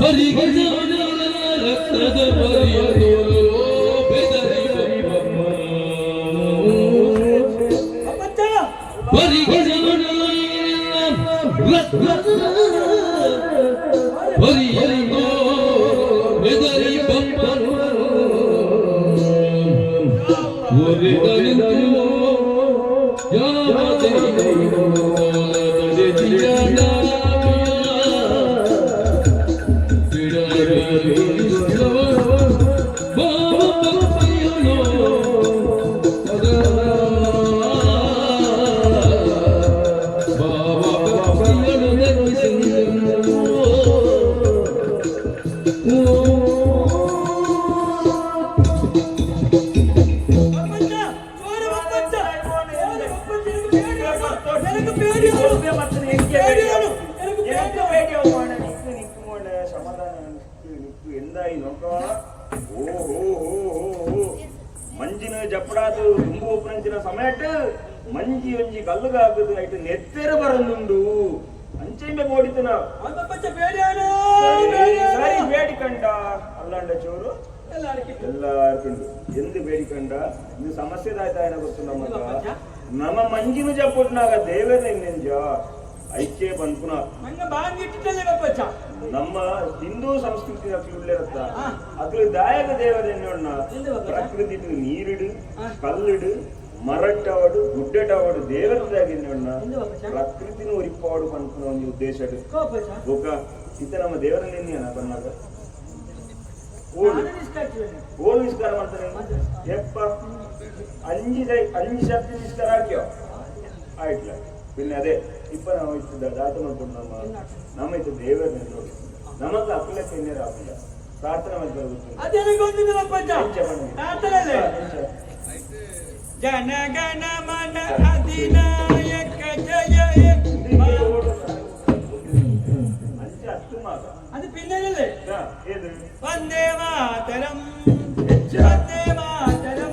ಹರಿ ಗಜ ರಕ್ತದ ಪರಿಯ ಜಪ್ಪಡಾದು ಉಂಬು ಉಪರಂಚಿನ ಸಮಯಟ್ ಮಂಜಿ ಒಂಜಿ ಕಲ್ಲುಗಾಗದು ಐಟ್ ನೆತ್ತೆರ ಬರಲುಂಡು ಅಂಚೆಂಬೆ ಓಡಿತನ ಸರಿ ಬೇಡಿಕಂಡ ಅಲ್ಲಾಂಡ ಚೋರು ಎಲ್ಲಾರ್ಕೊಂಡು ಎಂದು ಬೇಡಿಕಂಡ ಇದು ಸಮಸ್ಯೆ ಆಯ್ತಾ ಗೊತ್ತು ನಮ್ಮ ನಮ್ಮ ಮಂಜಿನ ಜಪ್ಪುಟ್ನಾಗ ದೇವರ ನೆಂಜ ಐಕ್ಯ ಬಂದ್ಪುನ ನಂಗೆ ಬಾಂಗ್ ಇಟ್ಟಿಟ್ಟಲ್ಲ ಅಪ್ಪಚ್ಚ ನಮ್ಮ ಹಿಂದೂ ಸಂಸ್ಕೃತಿ ಉಳ್ಳೇರತ್ತ ಹಾ. ಅದ್ರ ದಾಯಕ ದೇವರ ಎನ್ನೋಣ ಎಂದು ಗೊತ್ತಾ? ಪ್ರಕೃತಿ ನೀರಿಡು ಹಾ. ಕಲ್ಲಿಡು ಮರಟ್ಟವಾಡು ಗುಡ್ಡಟವಾಡು ದೇವರದಾಗ ಎನ್ನೋಣ ಎಂದು ಗೊತ್ತಾ? ಪ್ರಕೃತಿನ ಒರಿಪಾಡು ಪಂಪುನ ಒಂದು ಉದ್ದೇಶ ಅಪ್ಪಚ್ಚ ಬೊಕ್ಕ ಇತ್ತ ನಮ್ಮ ದೇವರ ನೆನ್ನೆನ ಬಂದಾಗ ಓಡು ನಾನು ನಿಷ್ಕಾಡ್ತೀನಿ ಓಡು ನಿಸ್ಕಾರ ಮಾಡ್ತಾರೆ ಎಪ್ಪ ಅಂಜಿ ದೈ- ಅಂಜಿ ಶಕ್ತಿ ನಿಸ್ಕಾರ ಹಾಕ್ಯೋ ಆಯ್ತಲ್ಲ പിന്നെ ಅದೇ ನಾವು ಇತ್ತು ದಾತ ಮಾಡ್ಕೊಂಡು ನಮ್ಮ ನಮ್ಮ ಇತ್ತು ದೇವರ ನೆನೋಡು ನಮಗ ಅಪ್ಪಲಕ್ಕೆ ಇನ್ನೇರು ಹಾಕಿಲ್ಲ ಪ್ರಾರ್ಥನೆ ಮಾಡಿ ಬರುತ್ತೆ ಅದೇನಕ್ಕೆ ಗೊತ್ತಿಲ್ಲ ಅಪ್ಪಚ್ಚ ಹೆಂಚ ಬನ್ನಿ. ಆತರಲ್ಲೇ ಹೆಂಚ. ಜನ ಗಣ ಮನ ಅಧಿನಾಯಕ ಜಯ ಹೇ ಹಿಂದಿಗೆ ಓಡು. ಅಂಚೆ ಹತ್ತು ಮಾಗ ಅದು ಪಿನ್ನರಲ್ಲೇ ಹಾ, ಏನು ವಂದೇ ಮಾತರಂ. ಹೆಚ್ಚ. ವಂದೇ ಮಾತರಂ.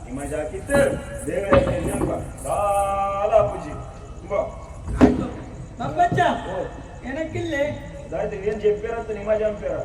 ನಿಮಜಾಕಿತ್ತು ದೇವರ ನೆನಪ ಕಾಲ ಪೂಜಿ ತುಂಬಾ ಅಪ್ಪಚ್ಚ ಎನಕ್ಕಿಲ್ಲೇ ದಾಯ್ತು ಏನ್ చెప్పారంత ನಿಮಜ ಅಂಪೇರ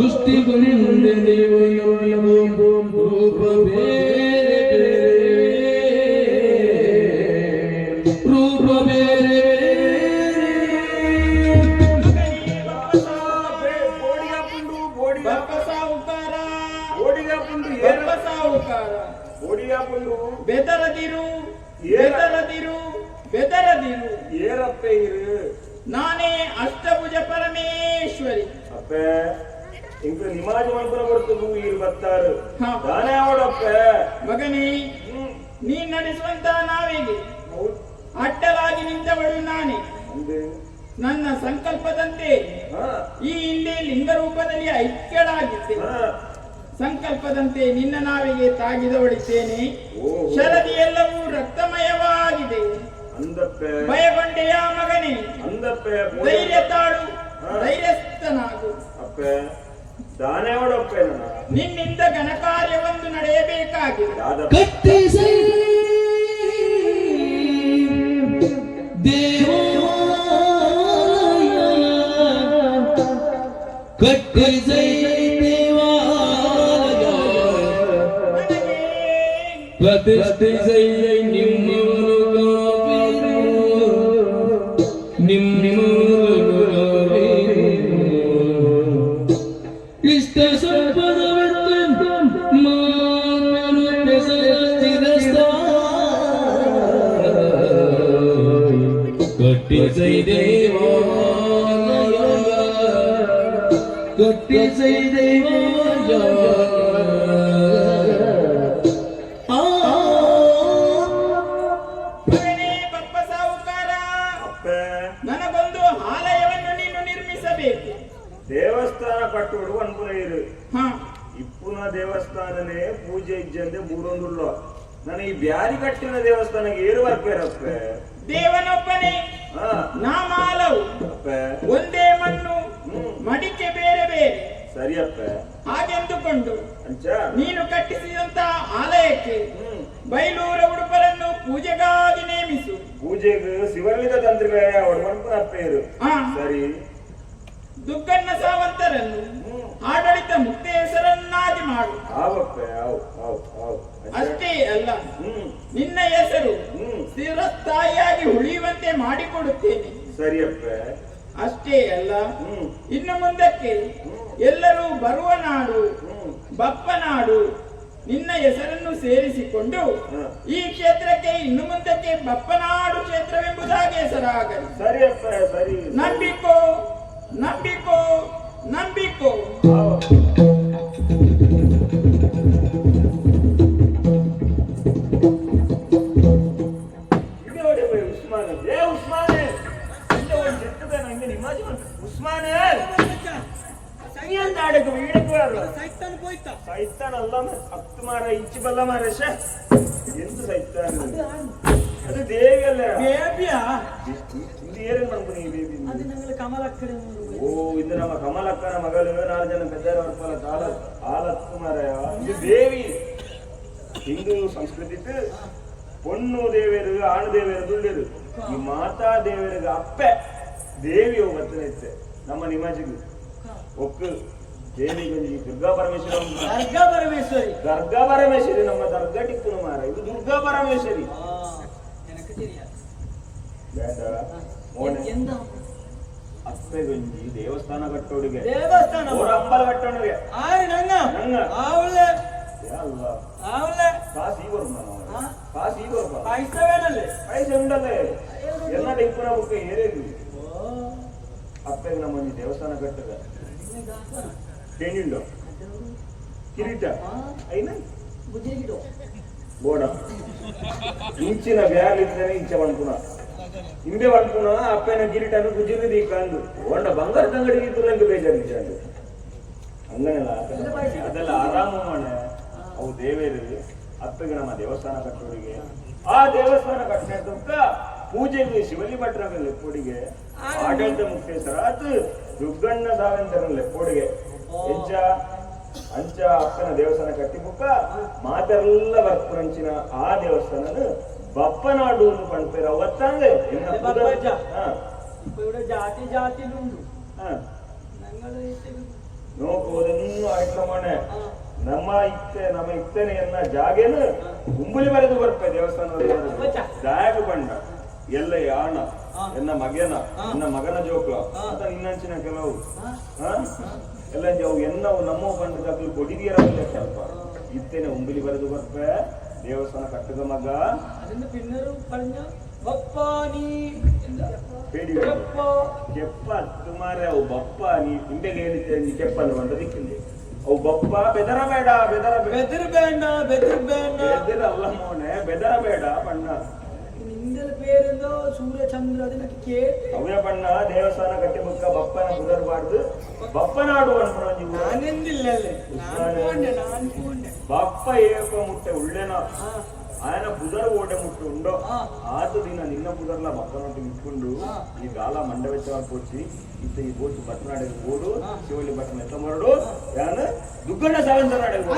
ಸೃಷ್ಟಿಗಳಿಂದ ನೀವು ಎನ್ನುವುದು ರೂಪ ಬೇರೆ ಬೇರೆ. ರೂಪ ಬೇರೆ ಬೆದರದಿರು ಬೆದರದಿರು ಬೆದರದಿರು ಏರಪ್ಪ ಇರು ನಾನೇ ಅಷ್ಟಭುಜ ಪರಮೇಶ್ವರಿ ಅಪ್ಪ ಇಂಕ ನಿಮಾಜ್ ಬರ್ತದು ಇಲ್ಲಿ ಬರ್ತಾರು. ಅವಡಪ್ಪ ಮಗನೇ ನೀನ್ ನಡೆಸುವಂತ ನಾವೇಗೆ. ಅಡ್ಡಲಾಗಿ ನಿಂತವಳು ನಾನೇ. ನನ್ನ ಸಂಕಲ್ಪದಂತೆ ಈ ಹಿಂದೆ ಲಿಂಗರೂಪದಲ್ಲಿ ಐಕ್ಯಳಾಗಿದ್ದೆ. ಹಾ. ಸಂಕಲ್ಪದಂತೆ ನಿನ್ನ ನಾವಿಗೆ ತಾಗಿದವಳಿದ್ದೇನೆ. ಶರದಿ ಎಲ್ಲವೂ ರಕ್ತಮಯವಾಗಿದೆ. ಭಯಗೊಂಡೆಯ ಮಗನೇ. ಧೈರ್ಯ ತಾಳು. ಧೈರ್ಯಸ್ಥನಾಗು. ಅಪ್ಪೆ. ನಿನ್ನಿಂದ ಘನಕಾರ್ಯವೊಂದು ನಡೆಯಬೇಕಾಗಿದೆ. ಕಟ್ಟಿಸೈ. ಕಟ್ಟಿಸೈ ದೇವಾಲಯ. ಪ್ರತಿಷ್ಠಿಸೈ ನಿಮ್ಮವರು ಸಾಹುಕಾರ ಅಪ್ಪೆ ನನಗೊಂದು ಆಲಯವನ್ನು ನೀನು ನಿರ್ಮಿಸಬೇಕು ದೇವಸ್ಥಾನ ಕಟ್ಟುಡು ಅನ್ಪುನ ಇರು ಹ ಇಪ್ಪುನ ದೇವಸ್ಥಾನನೇ ಪೂಜೆ ಇಜ್ಜಂದೆ ಮೂರೊಂದುಲ್ಲ ನಾನು ಈ ಬ್ಯಾರಿ ಕಟ್ಟಿನ ದೇವಸ್ಥಾನಕ್ಕೆ ಏರು ಬರ್ಬೇರಪ್ಪ ದೇವನೊಬ್ಬನೇ ನಾಮಾಲವು ಒಂದೇ ಮಣ್ಣು ಮಡಿಕೆ ಬೇರೆ ಬೇರೆ. ಸರಿಯಪ್ಪ ಹಾಗೆಂದುಕೊಂಡು ನೀನು ಕಟ್ಟಿಸಿದಂತ ಆಲಯಕ್ಕೆ ಬೈಲೂರ ಉಡುಪರನ್ನು ಪೂಜೆಗಾಗಿ ನೇಮಿಸು. ಪೂಜೆಗೆ ಶಿವಲಿಂಗ ಅಪ್ಪೆ ಹಾ ಸರಿ. ದುಗ್ಗಣ್ಣ ಸಾವಂತರನ್ನು ಆಡಳಿತ ಮುಕ್ತಿಯ ಹೆಸರನ್ನಾಗಿ ಮಾಡು ಅಷ್ಟೇ ಅಲ್ಲ. ಹ್ಮ್. ನಿನ್ನ ಹೆಸರು ಸ್ಥಿರಸ್ಥಾಯಿಯಾಗಿ ಉಳಿಯುವಂತೆ ಮಾಡಿಕೊಡುತ್ತೇನೆ. ಸರಿ ಅಪ್ಪೆ. ಅಷ್ಟೇ ಅಲ್ಲ. ಇನ್ನು ಮುಂದಕ್ಕೆ ಎಲ್ಲರೂ ಬರುವ ನಾಡು ಬಪ್ಪನಾಡು ನಿನ್ನ ಹೆಸರನ್ನು ಸೇರಿಸಿಕೊಂಡು ಈ ಕ್ಷೇತ್ರಕ್ಕೆ ಇನ್ನು ಮುಂದಕ್ಕೆ ಬಪ್ಪನಾಡು ಕ್ಷೇತ್ರವೆಂಬುದಾಗಿ ಹೆಸರಾಗಲಿ. ಸರಿ ಸರಿ. ನಂಬಿಕೋ ನಂಬಿಕೋ ನಂಬಿಕೋ. ಇದು வீடுக்குறாரு ಸೈತಾನ போய்ತ ಸೈತಾನ ಅಲ್ಲ ಹತ್ತು ಮಾರ ಇಂಚು ಬಲ್ಲ ಮಾರೇಶ ಎಂದು ಸೈತಾನ? ಅದು ದೇವಿ ಅಲ್ಲ ದೇವಿಯಾ ಇಲ್ಲಿ ಏನೇನ್ ಮಾಡ್ಬೋದು ಈ ದೇವಿ ಅದು ನಂಗಲ ಕಮಲಕ್ಕರ ಓ ಇದು ನಮ್ಮ ಕಮಲಕ್ಕನ ಮಗಳು. ನಾಲ್ಕು ಜನ ಪೆದ್ದಾರ ವರ್ಪಲ ಕಾಲ ಆಲತ್ತು ಮಾರಯ ಇದು ದೇವಿ ಹಿಂದೂ ಸಂಸ್ಕೃತಿದ್ದು பொண்ணு தேவரு ಆಣು தேவரு துள்ளிரு ಈ ಮಾತಾ ದೇವರಿಗೆ ಅಪ್ಪೆ. ದೇವಿಯು ಬರ್ತನೈತೆ ನಮ್ಮ ನಿಮಾಜಿಗೆ. ಒಕ್ಕ. ದೇವಿ ಗಂಜಿ ದುರ್ಗಾ ಪರಮೇಶ್ವರಿ. ದುರ್ಗಾ ಪರಮೇಶ್ವರಿ ದರ್ಗಾ ಪರಮೇಶ್ವರಿ ನಮ್ಮ ದರ್ಗಾ ಟಿಪ್ಪು ಮಾರ. ಇದು ದುರ್ಗಾ ಪರಮೇಶ್ವರಿ ಬೇಡ. ಮೋನೆ ಅಪ್ಪೆ ಗಂಜಿ ದೇವಸ್ಥಾನ ಕಟ್ಟೋಡಿಗೆ. ದೇವಸ್ಥಾನ? ಅಂಬಲ ಕಟ್ಟೋಣಿಗೆ. ಆಯ್ ನಂಗ? ನಂಗ. ಆವಳೆ ಅಲ್ಲ. ಆವಳೆ ಕಾಸು ಬರ್ಮ ಕಾಸಿ ಬರ್ಮ ಪೈಸವೇನಲ್ಲಿ ಪೈಸೆ ಉಂಡಲ್ಲೇ. ಎಲ್ಲ ಟಿಪ್ಪುನ ಬುಕ್ಕ ಏರೇದು ಅತ್ತೆಗೆ ನಮ್ಮ ಈ ದೇವಸ್ಥಾನ ಕಟ್ಟದ. ಏನಿಲ್ಲ ಕಿರೀಟ. ಐನ? ಬೋಡ ಇಂಚಿನ ಬ್ಯಾಲಿದ್ದಾನೆ ಇಂಚ ಬಂಡ್ಪುನ ಹಿಂದೆ ಬಂಡ್ಪುನ ಅಪ್ಪನ ಕಿರೀಟನು ಗುಜಿರಿದಿ ಕಂಡು ಒಂಡ ಬಂಗಾರದ ಅಂಗಡಿಗೆ ಇದ್ದು ನಂಗೆ ಬೇಜಾರಿದ್ದೆ ಅದು ಹಂಗನಲ್ಲ ಅದೆಲ್ಲ ಆರಾಮ ಮಾಡ. ಅವು ದೇವೇರಿ ಅಪ್ಪಗೆ ನಮ್ಮ ದೇವಸ್ಥಾನ ಕಟ್ಟೋರಿಗೆ. ಆ ದೇವಸ್ಥಾನ ಕಟ್ಟಿದ್ದಕ್ಕ ಪೂಜೆಗೆ ಶಿವಲಿ ಭಟ್ರ ಲೆಪ್ಪೋಡಿಗೆ ಆಡಳಿತ ಮುಖ್ಯಸ್ಥರ ಅದು ದುಗ್ಗಣ್ಣ ಸಾವೆಂತರ ಲೆಪ್ಪೊಡಿಗೆ. ಹೆಜ್ಜ ಅಂಚ ಅಕ್ಕನ ದೇವಸ್ಥಾನ ಕಟ್ಟಿ ಬುಕ್ಕ ಮಾತೆಲ್ಲ ಬರ್ಪುರಂಚಿನ ಆ ದೇವಸ್ಥಾನ ಬಪ್ಪನಾಡು ಅಂತ ಪಣ್ಪೇರ ಅವತ್ತಾಂದೆ ಜಾತಿ ಜಾತಿ ನೋಕೋದನ್ನು ಆಯ್ತಮಣೆ ನಮ್ಮ ಇತ್ತೆ ನಮ್ಮ ಇತ್ತೇನೆ ಎನ್ನ ಜಾಗೇನ ಗುಂಬುಲಿ ಬರೆದು ಬರ್ಪೆ ದೇವಸ್ಥಾನ ದಾಯಕ ಬಣ್ಣ. ಎಲ್ಲ ಯಾಣ. ಎನ್ನ ಮಗನ. ಎನ್ನ ಮಗನ ಜೋಕ್ಲ. ಅಂತ ಇನ್ನಂಚಿನ ಕೆಲವು. ಎಲ್ಲ ನಾವು ಎನ್ನವು ನಮ್ಮ ಬಂಡದಾಗಲು ಕೊಡಿದೀರ ಸ್ವಲ್ಪ ಇತ್ತೇನೆ ಉಂಬಿಲಿ ಬರೆದು ಬರ್ಪೆ. ದೇವಸ್ಥಾನ ಕಟ್ಟದ ಮಗ. ಅದನ್ನು ಪಿನ್ನರು ಪಂಜ ಬಪ್ಪಾನಿ ಬೇಡಿ ಕೆಪ್ಪ. ಸುಮಾರು ಅವು ಬಪ್ಪ ನೀ ಹಿಂದೆಗೆ ಹೇಳಿದ್ದೆ ನೀ ಕೆಪ್ಪನ್ನು ಬಂದ ದಿಕ್ಕಿಂದೆ ಅವು ಬಪ್ಪ ಬೆದರ ಬೇಡ ಬೆದರ ಬೆದರ್ ಬೇಡ ಬೆದರ್ ಬೇಡ. ಬೆದರ್ ಅಲ್ಲ ಮೋನೆ ಬೆದರ ಬೇಡ ಬಣ್ಣ. ಪೇರಿಂದ ಸೂರ್ಯ ಚಂದ್ರ ಅದನ್ನ ಕೇಳಿ ಬಣ್ಣ ದೇವಸ್ಥಾನ ಕಟ್ಟೆ ಮುಖ ಬಪ್ಪನ ಗುದರ್ ಮಾಡುದು ಬಪ್ಪನಾಡು ಅನ್ಕೊಂಡು ನಾನೆಂದಿಲ್ಲ ಬಪ್ಪ ಏಕ ಮುಟ್ಟೆ ಒಳ್ಳೆನ ಆಯನ ಬುಧರ್ ಓಟೆ ಮುಟ್ಟು ಉಂಡೋ. ಆತ ದಿನ ನಿನ್ನ ಬುಧರ್ಲ ಬಪ್ಪನೊಟ್ಟಿಗೆ ಇಟ್ಕೊಂಡು ಈ ಗಾಲ ಮಂಡವೆಚ್ಚವಾಗಿ ಕೊಡ್ಸಿ ಇಂತ ಈ ಬೋಟು ಭಟ್ನಾಡಿಗೆ ಓಡು ಶಿವಳ್ಳಿ ಭಟ್ನ ಎತ್ತ ಮರಡು. ಯಾನ ದುಗ್ಗಣ್ಣ ಸಾವಂತರ ನಾಡಿಗೆ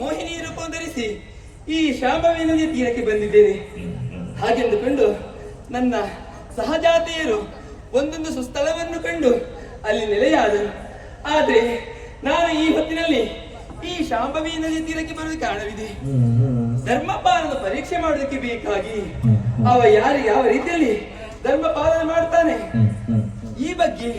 ಮೋಹಿನಿ ರೂಪವನ್ನು ಧರಿಸಿ ಈ ಶಾಂಭವಿ ತೀರಕ್ಕೆ ಬಂದಿದ್ದೇನೆ. ಹಾಗೆಂದುಕೊಂಡು ನನ್ನ ಸಹಜಾತಿಯರು ಒಂದೊಂದು ಸುಸ್ಥಳವನ್ನು ಕಂಡು ಅಲ್ಲಿ ನೆಲೆಯಾದರು. ಆದರೆ ನಾನು ಈ ಹೊತ್ತಿನಲ್ಲಿ ಈ ಶಾಂಭವಿ ನದಿ ತೀರಕ್ಕೆ ಬರುವುದು ಕಾರಣವಿದೆ. ಧರ್ಮಪಾಲನ ಪರೀಕ್ಷೆ ಮಾಡೋದಕ್ಕೆ ಬೇಕಾಗಿ ಅವ ಯಾರು ಯಾವ ರೀತಿಯಲ್ಲಿ ಧರ್ಮ ಪಾಲನೆ ಮಾಡ್ತಾನೆ? ಈ ಬಗ್ಗೆ